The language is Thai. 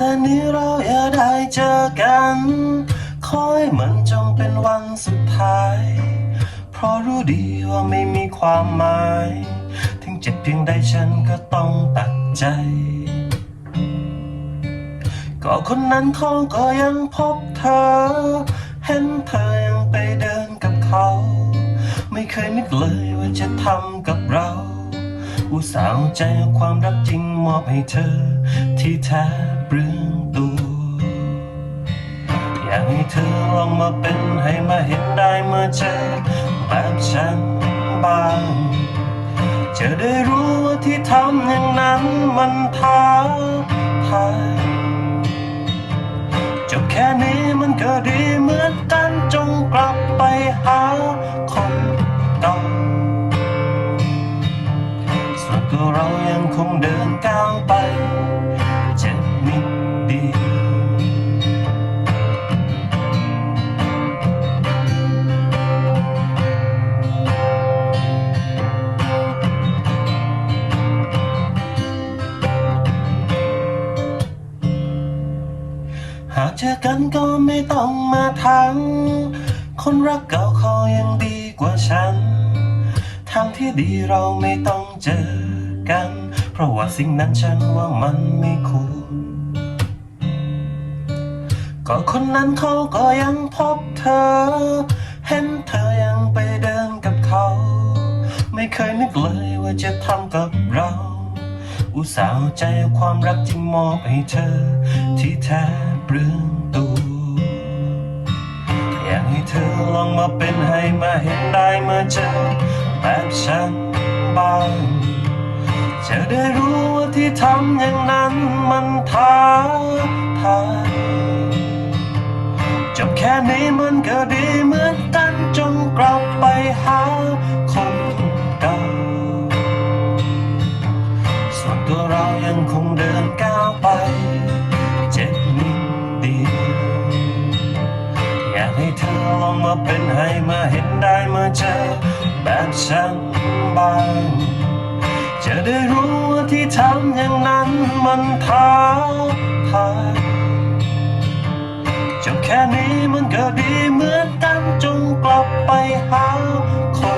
ต่อแต่นี้เราอย่าได้เจอกันขอให้มันจงเป็นวันสุดท้าย เพราะรู้ดีว่าไม่มีความหมาย ถึงเจ็บเพียงใดฉันก็ต้องตัดใจ ก็คนนั้นเขาก็ยังพบเธอ เห็นเธอยังไปเดินกับเขา ไม่เคยนึกเลยว่าจะทำกับเรา อุตส่าห์เอาใจความรักจริงมอบให้เธอ ที่แท้เปลืองตัวอยากให้เธอลองมาเป็นให้มาเห็นได้เมื่อเจอแบบฉันบ้างจะได้รู้ว่าที่ทำอย่างนั้นมันท้าทายจบแค่นี้มันก็ดีเหมือนกันจงกลับไปหาคนเก่า ตัวเรายังคงเดินก้าวไปเจ็บนิดเดียวหากเจอกันก็ไม่ต้องมาทังคนรักเก่าเขายังดีกว่าฉัน ทางที่ดีเราไม่ต้องเจอ กัน เพราะว่าสิ่งนั้นฉันว่ามันไม่ควรก็คนนั้นเขาก็ยังพบเธอ เห็นเธอยังไปเดินกับเขา ไม่เคยนึกเลยว่าจะทำกับเรา อุตส่าห์ใจความรักจริงมอบให้เธอ ที่แท้เปลืองตัวอยากให้เธอลองมาเป็นให้มาเห็นได้เมื่อเจอแบบฉันบ้าง จะได้รู้ว่าที่ทำอย่างนั้นมันท้าทายจบแค่นี้มันก็ดีเหมือนกันจงกลับไปหาคนเก่าส่วนตัวเรายังคงเดินก้าวไป เจ็บนิดเดียวอยากให้เธอลองมาเป็นให้มาเห็นได้เมื่อเจอแบบฉันบ้าง ว่าที่ทำอย่างนั้นมันท้าทายจบแค่นี้มันก็ดีเหมือนกันจงกลับไปหาคน